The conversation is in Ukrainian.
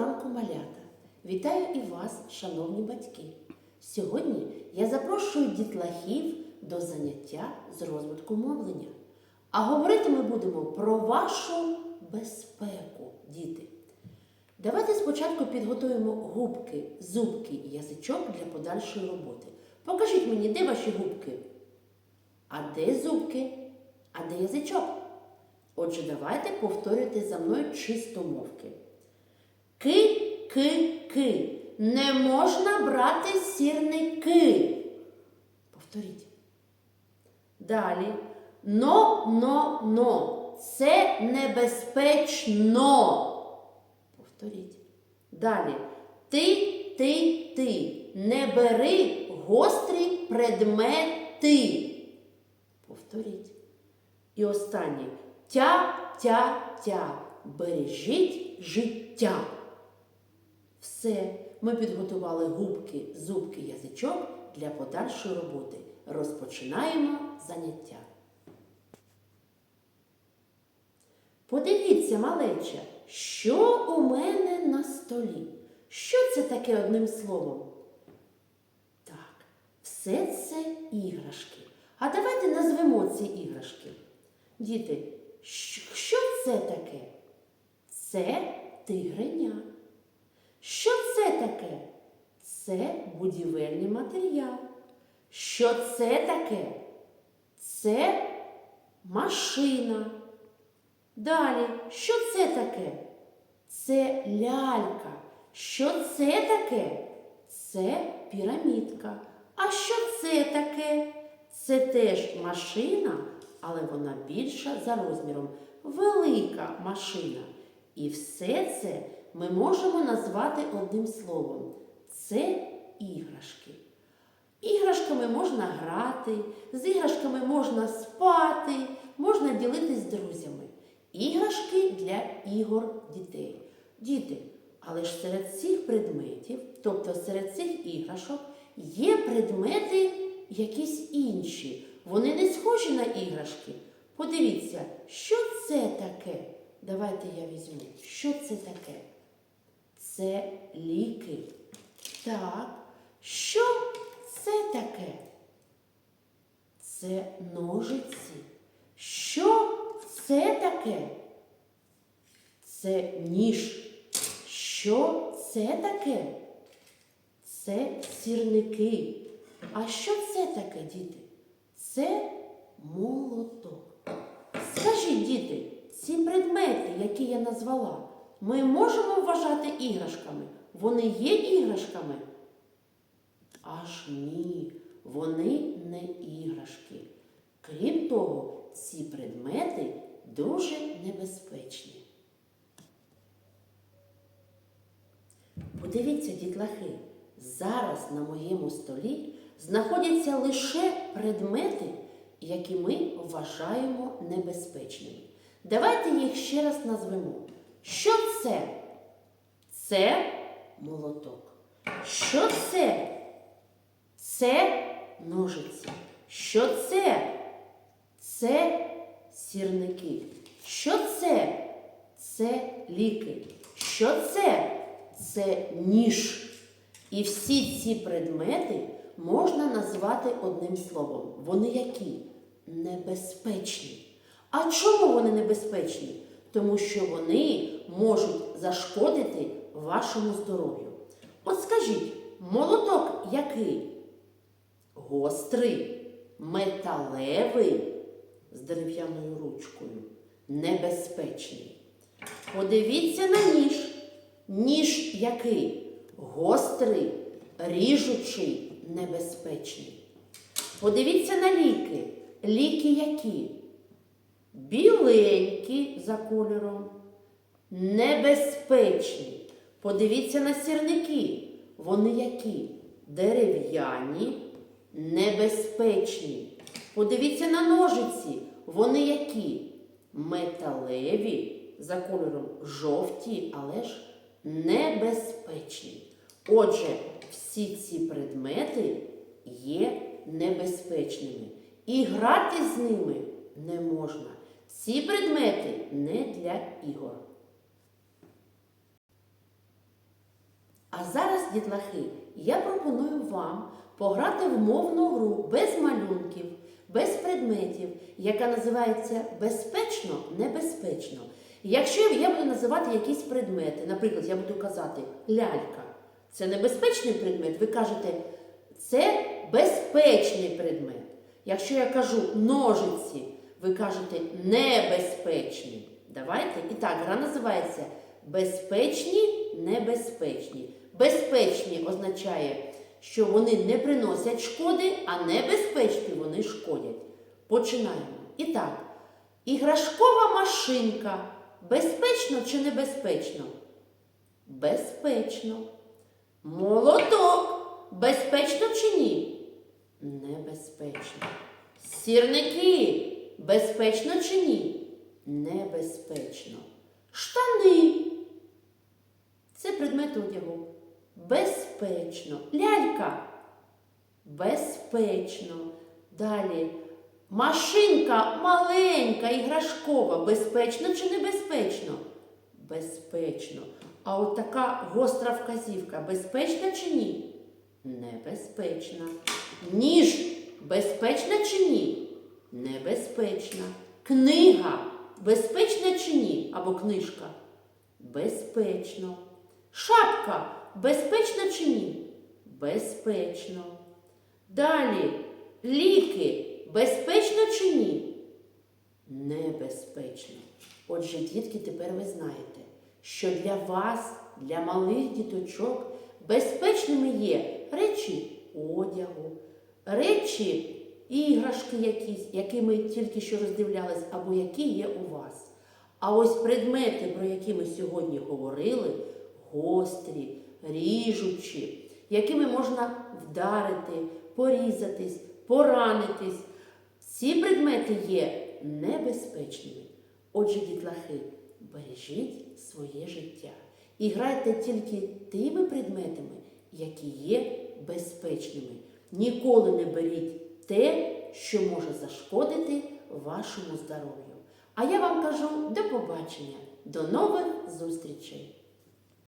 ранку, малята! Вітаю і вас, шановні батьки! Сьогодні я запрошую дітлахів до заняття з розвитку мовлення. А говорити ми будемо про вашу безпеку, діти. Давайте спочатку підготуємо губки, зубки і язичок для подальшої роботи. Покажіть мені, де ваші губки? А де зубки? А де язичок? Отже, давайте повторюйте за мною чистомовки. Ки, ки, ки. Не можна брати сірники. Повторіть. Далі. Но, но, но. Це небезпечно. Повторіть. Далі. Ти, ти, ти. Не бери гострі предмети. Повторіть. І останнє. Тя, тя, тя. Бережіть життя. Все. Ми підготували губки, зубки, язичок для подальшої роботи. Розпочинаємо заняття. Подивіться, малеча, що у мене на столі. Що це таке одним словом? Так, все це іграшки. А давайте назвемо ці іграшки. Діти, що це таке? Це тигреня. Що це таке? Це будівельний матеріал. Що це таке? Це машина. Далі, що це таке? Це лялька. Що це таке? Це пірамідка. А що це таке? Це теж машина, але вона більша за розміром. Велика машина. І все це ми можемо назвати одним словом. Це іграшки. Іграшками можна грати, з іграшками можна спати, можна ділитись з друзями. Іграшки для ігор дітей. Діти, але ж серед цих предметів, тобто серед цих іграшок, є предмети якісь інші. Вони не схожі на іграшки. Подивіться, що це таке? Давайте я візьму. Що це таке? Це ліки. Так. Що це таке? Це ножиці. Що це таке? Це ніж. Що це таке? Це сірники. А що це таке, діти? Це молоток. Скажіть, діти, ці предмети, які я назвала, ми можемо вважати іграшками? Вони є іграшками? Аж ні, вони не іграшки. Крім того, ці предмети дуже небезпечні. Подивіться, дітлахи, зараз на моєму столі знаходяться лише предмети, які ми вважаємо небезпечними. Давайте їх ще раз назвемо. Що це? Це молоток. Що це? Це ножиці. Що це? Це сірники. Що це? Це ліки. Що це? Це ніж. І всі ці предмети можна назвати одним словом. Вони які? Небезпечні. А чому вони небезпечні? Тому що вони можуть зашкодити вашому здоров'ю. От скажіть, молоток який? Гострий, металевий з дерев'яною ручкою. Небезпечний. Подивіться на ніж. Ніж який? Гострий, ріжучий, небезпечний. Подивіться на ліки. Ліки які? Біленькі за кольором, небезпечні. Подивіться на сірники. Вони які? Дерев'яні, небезпечні. Подивіться на ножиці. Вони які? Металеві, за кольором жовті, але ж небезпечні. Отже, всі ці предмети є небезпечними. І грати з ними не можна. Ці предмети не для ігор. А зараз, дітлахи, я пропоную вам пограти в мовну гру без малюнків, без предметів, яка називається безпечно, небезпечно. Якщо я буду називати якісь предмети, наприклад, я буду казати лялька, це небезпечний предмет, ви кажете, це безпечний предмет. Якщо я кажу ножиці, ви кажете небезпечний. Давайте. І так, гра називається безпечні, небезпечні. Безпечні означає, що вони не приносять шкоди, а небезпечні вони шкодять. Починаємо. І так, іграшкова машинка. Безпечно чи небезпечно? Безпечно. Молоток. Безпечно чи ні? Небезпечно. Сірники. Безпечно чи ні? Небезпечно. Штани. Це предмет одягу. Безпечно. Лялька. Безпечно. Далі. Машинка маленька, іграшкова. Безпечно чи небезпечно? Безпечно. А от така гостра вказівка безпечна чи ні? Небезпечна. Ніж безпечна чи ні? Небезпечна. Книга безпечна чи ні? Або книжка? Безпечно. Шапка безпечна чи ні? Безпечно. Далі ліки безпечно чи ні? Небезпечно. Отже, дітки, тепер ви знаєте, що для вас, для малих діточок, безпечними є речі одягу, речі іграшки якісь, які ми тільки що роздивлялись, або які є у вас. А ось предмети, про які ми сьогодні говорили, гострі, ріжучі, якими можна вдарити, порізатись, поранитись. Ці предмети є небезпечними. Отже, дітлахи, бережіть своє життя і грайте тільки тими предметами, які є безпечними. Ніколи не беріть те, що може зашкодити вашому здоров'ю. А я вам кажу до побачення, до нових зустрічей!